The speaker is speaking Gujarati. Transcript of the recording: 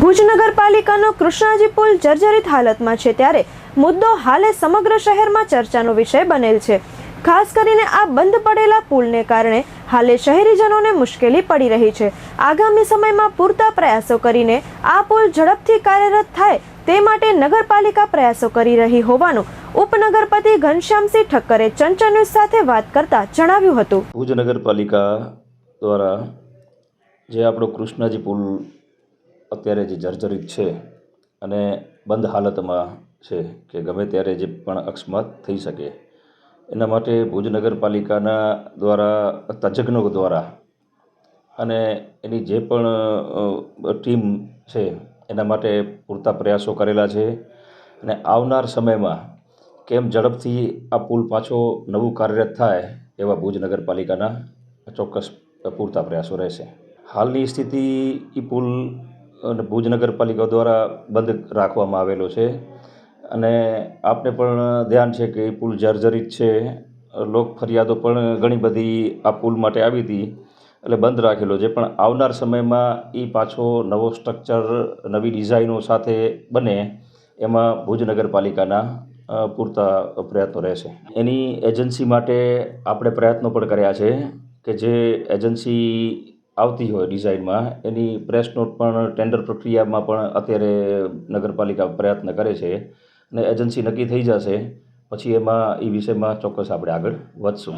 ભુજ નગરપાલિકાનો કૃષ્ણાજી પુલ જર્જરિત હાલતમાં છે ત્યારે મુદ્દો હાલે સમગ્ર શહેરમાં ચર્ચાનો વિષય બનેલ છે. ખાસ કરીને આ બંધ પડેલા પુલને કારણે હાલે શહેરીજનોને મુશ્કેલી પડી રહી છે. આગામી સમયમાં પૂરતા પ્રયાસો કરીને આ પુલ ઝડપથી કાર્યરત થાય તે માટે નગરપાલિકા પ્રયાસો કરી રહી હોવાનું ઉપનગરપતિ ઘનશ્યામસિંહ ઠક્કરે ચંચળ ન્યૂઝ સાથે વાત કરતા જણાવ્યું હતું. ભુજ નગરપાલિકા દ્વારા જે આપણો કૃષ્ણાજી પુલ અત્યારે જે જર્જરિત છે અને બંધ હાલતમાં છે કે ગમે ત્યારે જે પણ અકસ્માત થઈ શકે. એના માટે ભુજ નગરપાલિકાના દ્વારા, તજજ્ઞો દ્વારા અને એની જે પણ ટીમ છે એના માટે પૂરતા પ્રયાસો કરેલા છે અને આવનાર સમયમાં કેમ ઝડપથી આ પુલ પાછો નવું કાર્યરત થાય એવા ભુજ નગરપાલિકાના ચોક્કસ પૂરતા પ્રયાસો રહેશે. હાલની સ્થિતિ એ પુલ અને ભુજ નગરપાલિકા દ્વારા બંધ રાખવામાં આવેલો છે. અને આપને પણ ધ્યાન છે કે એ પુલ જર્જરિત છે. લોક ફરિયાદો પણ ઘણી બધી આ પુલ માટે આવી હતી. એટલે બંધ રાખેલો છે. પણ આવનાર સમયમાં એ પાછો નવો સ્ટ્રક્ચર નવી ડિઝાઇનો સાથે બને એમાં ભુજ નગરપાલિકાના પૂરતા પ્રયત્નો રહેશે. એની એજન્સી માટે આપણે પ્રયત્નો પણ કર્યા છે કે જે એજન્સી આવતી હોય ડિઝાઇનમાં, એની પ્રેસ નોટ પણ ટેન્ડર પ્રક્રિયામાં પણ અત્યારે નગરપાલિકા પ્રયત્ન કરે છે અને એજન્સી નક્કી થઈ જશે. પછી એમાં એ વિષયમાં ચોક્કસ આપણે આગળ વધશું.